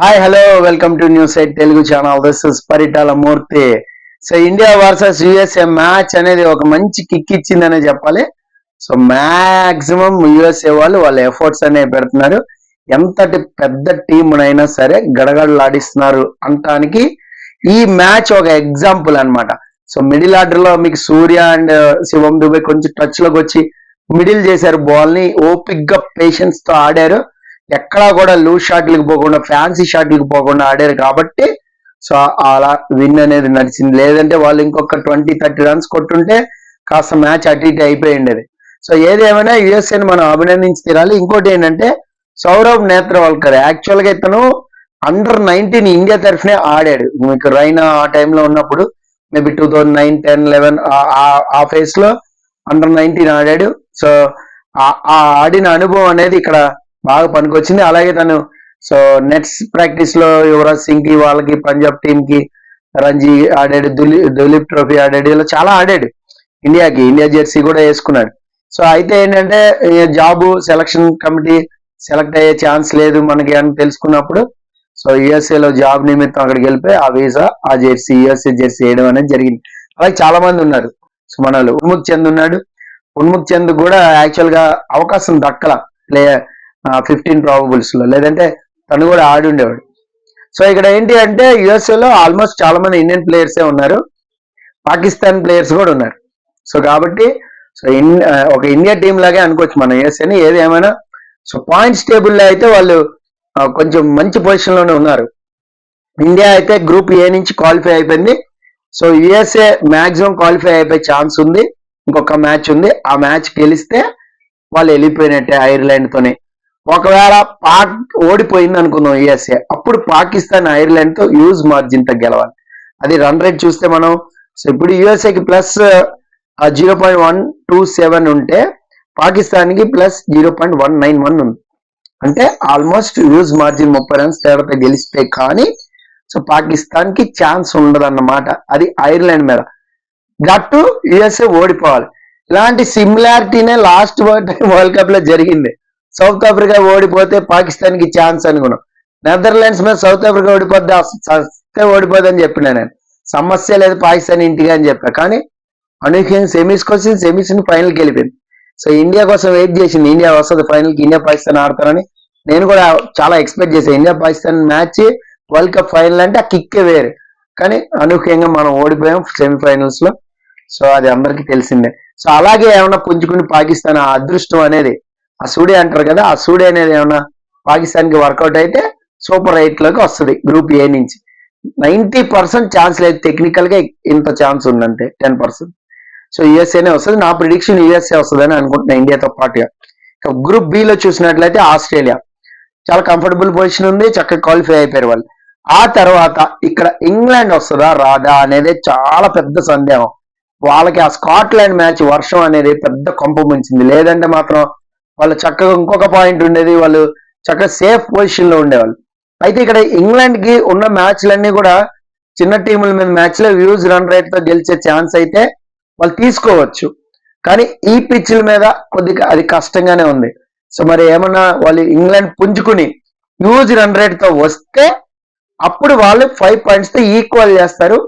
Hi hello welcome to news eight Telugu channel this is Paritala Murthy so India versus USA match అనేది ఒక మంచి kick ఇచ్చిందనే చెప్పాలి. So maximum USA వాళ్ళు వాళ్ళ efforts అనేవి పెడుతున్నారు. ఎంతటి పెద్ద టీమునైనా సరే గడగడలాడిస్తున్నారు అంటానికి ఈ మ్యాచ్ ఒక ఎగ్జాంపుల్ అన్నమాట. సో మిడిల్ ఆర్డర్లో మీకు సూర్య అండ్ uh, శివం దుబే కొంచెం టచ్లోకి వచ్చి మిడిల్ చేశారు బాల్ని. ఓపిక్గా పేషెన్స్తో ఆడారు. ఎక్కడా కూడా లూజ్ షాట్లకు పోకుండా ఫ్యాన్సీ షాట్లకు పోకుండా ఆడారు కాబట్టి సో అలా విన్ అనేది నడిచింది. లేదంటే వాళ్ళు ఇంకొక ట్వంటీ థర్టీ రన్స్ కొట్టుంటే కాస్త మ్యాచ్ అటు ఇటు అయిపోయి ఉండేది. సో ఏదేమైనా యుఎస్ఏని మనం అభినందించి తీరాలి. ఇంకోటి ఏంటంటే సౌరవ్ నేత్రవాల్కర్ యాక్చువల్గా ఇతను అండర్ నైన్టీన్ ఇండియా తరఫునే ఆడాడు. మీకు రైనా ఆ టైంలో ఉన్నప్పుడు maybe two thousand nine ten eleven ఆ ఫేస్లో అండర్ నైన్టీన్ ఆడాడు. సో ఆ ఆడిన అనుభవం అనేది ఇక్కడ బాగా పనికొచ్చింది. అలాగే తను సో నెట్స్ ప్రాక్టీస్లో యువరాజ్ సింగ్కి వాళ్ళకి పంజాబ్ టీమ్కి రంజీ ఆడాడు దులీప్ దులీప్ ట్రోఫీ ఆడాడు ఇలా చాలా ఆడాడు. ఇండియాకి ఇండియా జెర్సీ కూడా వేసుకున్నాడు. సో అయితే ఏంటంటే జాబ్ సెలక్షన్ కమిటీ సెలెక్ట్ అయ్యే ఛాన్స్ లేదు మనకి అని తెలుసుకున్నప్పుడు సో యుఎస్ఏ లో జాబ్ నిమిత్తం అక్కడికి వెళ్ళిపోయి ఆ వీసా ఆ జెర్సీ యుఎస్ఏ జెర్సీ వేయడం అనేది జరిగింది. అలాగే చాలా మంది ఉన్నారు. సో మన ఉన్ముఖ్ చంద్ ఉన్నాడు. ఉన్ముఖ్ చంద్ కూడా యాక్చువల్గా అవకాశం దక్కల. Player fifteen ప్రాబబుల్స్లో. లేదంటే తను కూడా ఆడి ఉండేవాడు. సో ఇక్కడ ఏంటి అంటే యుఎస్ఏ లో ఆల్మోస్ట్ చాలా మంది ఇండియన్ ప్లేయర్సే ఉన్నారు. పాకిస్తాన్ ప్లేయర్స్ కూడా ఉన్నారు. సో కాబట్టి సో ఇన్ ఒక ఇండియా టీం లాగే అనుకోవచ్చు మన యుఎస్ఏని ఏది ఏమైనా సో పాయింట్స్ టేబుల్లో అయితే వాళ్ళు కొంచెం మంచి పొజిషన్లోనే ఉన్నారు. ఇండియా అయితే గ్రూప్ ఏ నుంచి క్వాలిఫై అయిపోయింది. సో యుఎస్ఏ మ్యాక్సిమం క్వాలిఫై అయిపోయే ఛాన్స్ ఉంది. ఇంకొక మ్యాచ్ ఉంది. ఆ మ్యాచ్ గెలిస్తే వాళ్ళు వెళ్ళిపోయినట్టే ఐర్లాండ్తోనే ఒకవేళ పాక్ ఓడిపోయింది అనుకుందాం యుఎస్ఏ అప్పుడు పాకిస్తాన్ ఐర్లాండ్తో యూజ్ మార్జిన్తో గెలవాలి అది రన్ రేట్ చూస్తే మనం సో ఇప్పుడు యుఎస్ఏకి కి plus zero point one two seven ఉంటే పాకిస్తాన్కి plus zero point one nine one ఉంది. అంటే ఆల్మోస్ట్ యూజ్ మార్జిన్ ముప్పై రన్స్ తేడాతో గెలిస్తే కానీ సో పాకిస్తాన్కి ఛాన్స్ ఉండదన్నమాట. అది ఐర్లాండ్ మీద. గట్టు యుఎస్ఏ ఓడిపోవాలి. ఇలాంటి సిమిలారిటీనే లాస్ట్ వరల్డ్ కప్లో జరిగింది. సౌత్ ఆఫ్రికా ఓడిపోతే పాకిస్తాన్కి ఛాన్స్ అనుకున్నాం. నెదర్లాండ్స్ మీద సౌత్ ఆఫ్రికా ఓడిపోద్ది అస- సస్తే ఓడిపోద్దని చెప్పిన నేను. సమస్య లేదు పాకిస్తాన్ ఇంటిగా అని చెప్పా. కానీ అనూహ్యంగా సెమీస్ వచ్చింది సెమీస్ని ఫైనల్కి వెళ్ళిపోయింది. సో ఇండియా కోసం వెయిట్ చేసింది. ఇండియా వస్తుంది ఫైనల్కి ఇండియా పాకిస్తాన్ ఆడతారని నేను కూడా చాలా ఎక్స్పెక్ట్ చేశాను India Pakistan match world cup final అంటే ఆ కిక్కే వేరు. కానీ అనూహ్యంగా మనం ఓడిపోయాం సెమీఫైనల్స్లో. సో అది అందరికీ తెలిసిందే. సో అలాగే ఏమైనా పుంజుకుని పాకిస్తాన్ ఆ అదృష్టం అనేది ఆ సూడే అంటారు కదా ఆ సూడే అనేది ఏమన్నా పాకిస్తాన్కి వర్కౌట్ అయితే సూపర్ ఎయిట్లోకి వస్తుంది గ్రూప్ ఏ నుంచి. నైన్టీ పర్సెంట్ ఛాన్స్ లేదు టెక్నికల్గా ఇంత ఛాన్స్ ఉందంటే టెన్ పర్సెంట్ సో యుఎస్ఏనే వస్తుంది. నా ప్రిడిక్షన్ యుఎస్ఏ వస్తుందని అనుకుంటున్నా ఇండియాతో పాటుగా. గ్రూప్ బి లో చూసినట్లయితే ఆస్ట్రేలియా చాలా కంఫర్టబుల్ పొజిషన్ ఉంది చక్కగా క్వాలిఫై అయిపోయారు వాళ్ళు. ఆ తర్వాత ఇక్కడ ఇంగ్లాండ్ వస్తుందా రాదా అనేది చాలా పెద్ద సందేహం. వాళ్ళకి ఆ స్కాట్లాండ్ మ్యాచ్ వర్షం అనేది పెద్ద కొంప ముంచింది. లేదంటే మాత్రం వాళ్ళు చక్కగా ఇంకొక పాయింట్ ఉండేది వాళ్ళు చక్కగా సేఫ్ పొజిషన్లో ఉండేవాళ్ళు. అయితే ఇక్కడ ఇంగ్లాండ్కి ఉన్న మ్యాచ్లన్నీ కూడా చిన్న టీముల మీద మ్యాచ్లో వ్యూజ్ రన్ రేట్తో గెలిచే ఛాన్స్ అయితే వాళ్ళు తీసుకోవచ్చు. కానీ ఈ పిచ్ల మీద కొద్దిగా అది కష్టంగానే ఉంది. సో మరి ఏమన్నా వాళ్ళు ఇంగ్లాండ్ పుంజుకుని హ్యూజ్ రన్ రేట్తో వస్తే అప్పుడు వాళ్ళు ఫైవ్ పాయింట్స్తో ఈక్వల్ చేస్తారు.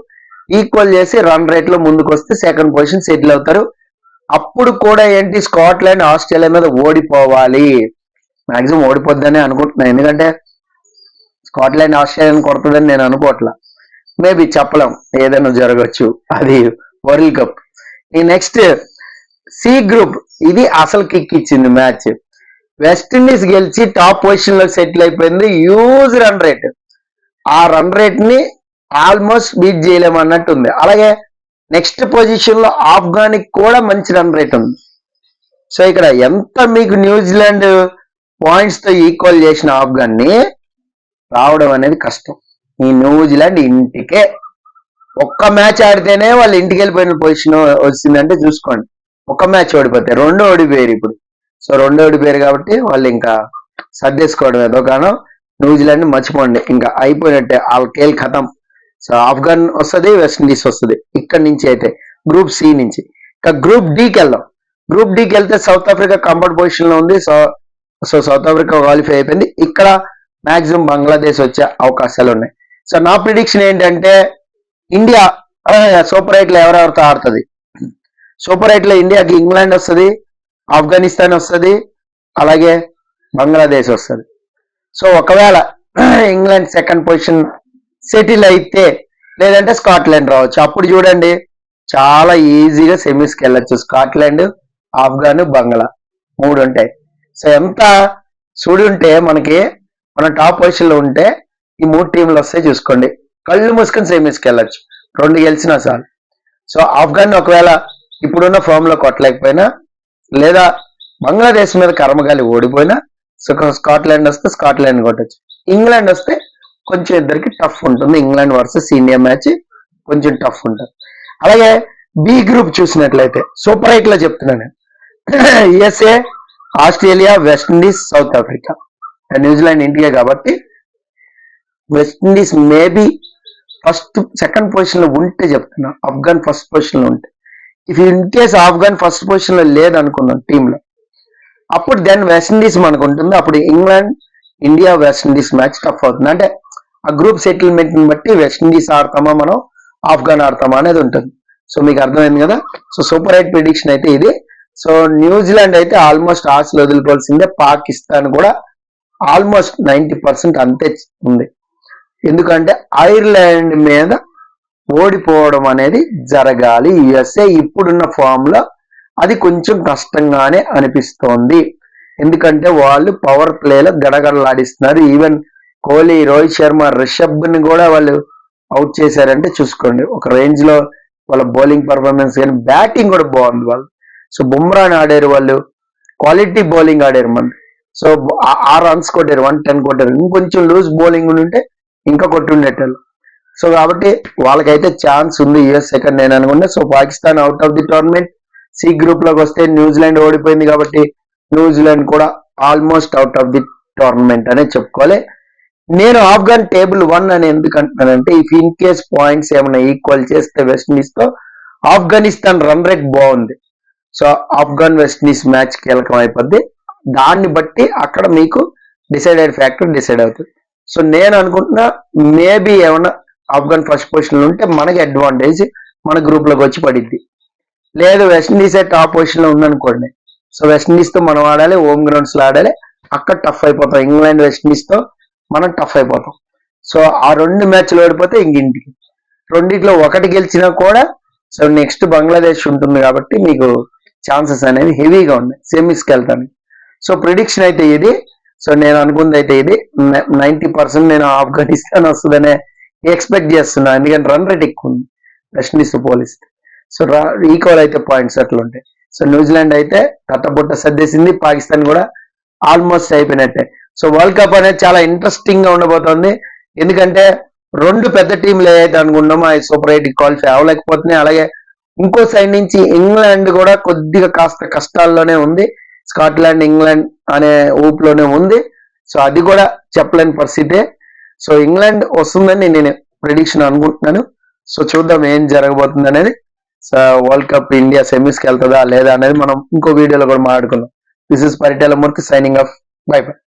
ఈక్వల్ చేసి రన్ రేట్లో ముందుకు వస్తే సెకండ్ పొజిషన్ సెటిల్ అవుతారు. అప్పుడు కూడా ఏంటి స్కాట్లాండ్ ఆస్ట్రేలియా మీద ఓడిపోవాలి. మాక్సిమం ఓడిపోద్దని అనుకుంటున్నాను ఎందుకంటే స్కాట్లాండ్ ఆస్ట్రేలియాని కొడుతుందని నేను అనుకోవట్లా. మేబీ చెప్పలేం. ఏదైనా జరగచ్చు. అది వరల్డ్ కప్. ఈ నెక్స్ట్ సి గ్రూప్. ఇది అసలు కిక్ ఇచ్చింది మ్యాచ్. వెస్టిండీస్ గెలిచి టాప్ పొజిషన్లో సెటిల్ అయిపోయింది. Huge run rate. ఆ రన్ రేట్ని ఆల్మోస్ట్ బీట్ చేయలేమన్నట్టు ఉంది అలాగే నెక్స్ట్ పొజిషన్లో ఆఫ్ఘానిక్ కూడా మంచి రన్ రేట్ ఉంది. సో ఇక్కడ ఎంత మీకు న్యూజిలాండ్ పాయింట్స్తో ఈక్వల్ చేసిన ఆఫ్ఘాన్ని రావడం అనేది కష్టం. ఈ న్యూజిలాండ్ ఇంటికే ఒక్క మ్యాచ్ ఆడితేనే వాళ్ళు ఇంటికి వెళ్ళిపోయిన పొజిషన్ వచ్చిందంటే చూసుకోండి. ఒక్క మ్యాచ్ ఓడిపోతే రెండో ఓడిపోయారు ఇప్పుడు. సో రెండో ఓడిపోయారు కాబట్టి వాళ్ళు ఇంకా సర్దేసుకోవడం ఏదో కారణం. న్యూజిలాండ్ మర్చిపోండి. ఇంకా అయిపోయినట్టే వాళ్ళ కేల్ ఖతం. సో ఆఫ్ఘన్ వస్తుంది వెస్టిండీస్ వస్తుంది ఇక్కడ నుంచి అయితే గ్రూప్ సి నుంచి. ఇక గ్రూప్ డికి వెళ్దాం. గ్రూప్ డికి వెళ్తే సౌత్ ఆఫ్రికా కంఫర్ట్ పొజిషన్లో ఉంది so so South Africa qualify అయిపోయింది. ఇక్కడ మాక్సిమం బంగ్లాదేశ్ వచ్చే అవకాశాలు ఉన్నాయి. సో నా ప్రిడిక్షన్ ఏంటంటే ఇండియా సూపర్ ఎయిట్లో ఎవరెవరితో ఆడుతుంది? సూపర్ ఎయిట్లో ఇండియాకి ఇంగ్లాండ్ వస్తుంది ఆఫ్ఘనిస్తాన్ వస్తుంది అలాగే బంగ్లాదేశ్ వస్తుంది. సో ఒకవేళ ఇంగ్లాండ్ సెకండ్ పొజిషన్ సెటిల్ అయితే లేదంటే స్కాట్లాండ్ రావచ్చు. అప్పుడు చూడండి చాలా ఈజీగా సెమీస్కి వెళ్ళచ్చు స్కాట్లాండ్ ఆఫ్ఘాన్ బంగ్లా మూడు ఉంటాయి. సో ఎంత చూడుంటే ఉంటే మనకి మన టాప్ పొజిషన్లో ఉంటే ఈ మూడు టీంలు వస్తాయి చూసుకోండి. కళ్ళు మూసుకొని సెమీస్కి వెళ్ళొచ్చు రెండు గెలిచినా సార్ సో ఆఫ్ఘన్ ఒకవేళ ఇప్పుడున్న ఫామ్లో కొట్టలేకపోయినా లేదా బంగ్లాదేశ్ మీద కర్మగాలి ఓడిపోయినా సో స్కాట్లాండ్ వస్తే స్కాట్లాండ్ కొట్టచ్చు. ఇంగ్లాండ్ వస్తే కొంచెం ఇద్దరికి టఫ్ ఉంటుంది. ఇంగ్లాండ్ వర్సెస్ ఇండియా మ్యాచ్ కొంచెం టఫ్ ఉంటుంది. అలాగే బి గ్రూప్ చూసినట్లయితే సూపర్ ఎయిట్లో చెప్తున్నాను USA Australia West Indies South Africa New Zealand India కాబట్టి West Indies maybe first second పొజిషన్లో ఉంటే చెప్తున్నా. ఆఫ్ఘన్ ఫస్ట్ పొజిషన్లో ఉంటే. If in case Afghan first పొజిషన్లో లేదనుకున్నాం టీంలో అప్పుడు దెన్ వెస్టిండీస్ మనకు ఉంటుంది. అప్పుడు England India West Indies match tough అవుతుంది. అంటే ఆ గ్రూప్ సెటిల్మెంట్ని బట్టి వెస్టిండీస్ ఆడతామా మనం? ఆఫ్ఘన్ ఆడతామా అనేది ఉంటుంది. సో మీకు అర్థమైంది కదా? సో సూపర్ ఎయిట్ ప్రిడిక్షన్ అయితే ఇది. సో న్యూజిలాండ్ అయితే ఆల్మోస్ట్ ఆశలు వదులుకోవాల్సిందే పాకిస్తాన్ కూడా ఆల్మోస్ట్ నైన్టీ పర్సెంట్ అంతే ఉంది. ఎందుకంటే ఐర్లాండ్ మీద ఓడిపోవడం అనేది జరగాలి. యుఎస్ఏ ఇప్పుడున్న ఫామ్లో అది కొంచెం కష్టంగానే అనిపిస్తోంది. ఎందుకంటే వాళ్ళు పవర్ ప్లేలో గడగడలాడిస్తున్నారు. ఈవెన్ కోహ్లీ రోహిత్ శర్మ రిషబ్ని కూడా వాళ్ళు అవుట్ చేశారంటే చూసుకోండి. ఒక రేంజ్లో వాళ్ళ బౌలింగ్ పర్ఫార్మెన్స్ కానీ బ్యాటింగ్ కూడా బాగుంది వాళ్ళు. సో బుమ్రాని ఆడారు వాళ్ళు. క్వాలిటీ బౌలింగ్ ఆడారు మన సో ఆ- ఆ రన్స్ కొట్టారు వన్ టెన్ కొట్టారు. ఇంకొంచెం లూజ్ బౌలింగ్ ఉంటే ఇంకా కొట్టుండేటోళ్ళు. సో కాబట్టి వాళ్ళకైతే ఛాన్స్ ఉంది. యుఎస్ సెకండ్ నేను అనుకుంటే so Pakistan out of the tournament C గ్రూప్లోకి వస్తే న్యూజిలాండ్ ఓడిపోయింది కాబట్టి న్యూజిలాండ్ కూడా almost out of the tournament అనే చెప్పుకోవాలి. నేను ఆఫ్ఘన్ టేబుల్ వన్ అని ఎందుకు అంటున్నానంటే ఇఫ్ ఇన్ కేస్ పాయింట్స్ ఏమైనా ఈక్వల్ చేస్తే వెస్టిండీస్తో ఆఫ్ఘనిస్తాన్ రన్ రేట్ బాగుంది. So Afghan West Indies match కీలకం అయిపోద్ది. దాన్ని బట్టి అక్కడ మీకు డిసైడెడ్ ఫ్యాక్టర్ డిసైడ్ అవుతుంది. సో నేను అనుకుంటున్నా మేబీ ఏమైనా ఆఫ్ఘన్ ఫస్ట్ పొజిషన్ ఉంటే మనకి అడ్వాంటేజ్ మన గ్రూప్లోకి వచ్చి పడిద్ది. లేదు వెస్టిండీస్ టాప్ పొజిషన్లో ఉందనుకోండి. సో వెస్టిండీస్తో మనం ఆడాలి హోమ్ గ్రౌండ్స్లో ఆడాలి. అక్కడ టఫ్ అయిపోతాం. ఇంగ్లాండ్ వెస్టిండీస్తో మనం టఫ్ అయిపోతాం. సో ఆ రెండు మ్యాచ్లు ఓడిపోతే ఇంకింటికి రెండిట్లో ఒకటి గెలిచినా కూడా సో నెక్స్ట్ బంగ్లాదేశ్ ఉంటుంది కాబట్టి మీకు ఛాన్సెస్ అనేవి హెవీగా ఉన్నాయి సెమీస్కి వెళ్తానికి. సో ప్రిడిక్షన్ అయితే ఇది. సో నేను అనుకుంది అయితే ఇది. నైన్టీ పర్సెంట్ నేను ఆఫ్ఘనిస్తాన్ వస్తుందనే ఎక్స్పెక్ట్ చేస్తున్నా. ఎందుకంటే రన్ రేట్ ఎక్కువ ఉంది. వెస్టిండీస్ పోలిస్తే. సో ఈక్వల్ అయితే పాయింట్స్ అట్లా ఉంటాయి. సో న్యూజిలాండ్ అయితే తట్టబుట్ట సర్దేసింది. పాకిస్తాన్ కూడా ఆల్మోస్ట్ అయిపోయినట్టే. సో వరల్డ్ కప్ అనేది చాలా ఇంట్రెస్టింగ్గా ఉండబోతోంది. ఎందుకంటే రెండు పెద్ద టీంలు ఏదైతే అనుకున్నామో అవి సూపర్ ఎయిట్ క్వాలిఫై అవ్వలేకపోతున్నాయి. అలాగే ఇంకో సైడ్ నుంచి ఇంగ్లాండ్ కూడా కొద్దిగా కాస్త కష్టాల్లోనే ఉంది. స్కాట్లాండ్ ఇంగ్లాండ్ అనే ఊపులోనే ఉంది. సో అది కూడా చెప్పలేని పరిస్థితే. సో ఇంగ్లాండ్ వస్తుందని నేను ప్రిడిక్షన్ అనుకుంటున్నాను. సో చూద్దాం ఏం జరగబోతుంది అనేది. సో వరల్డ్ కప్ ఇండియా సెమీస్కి వెళ్తుందా లేదా అనేది మనం ఇంకో వీడియోలో కూడా మాట్లాడుకుందాం. This is Paritala Murthy signing off bye bye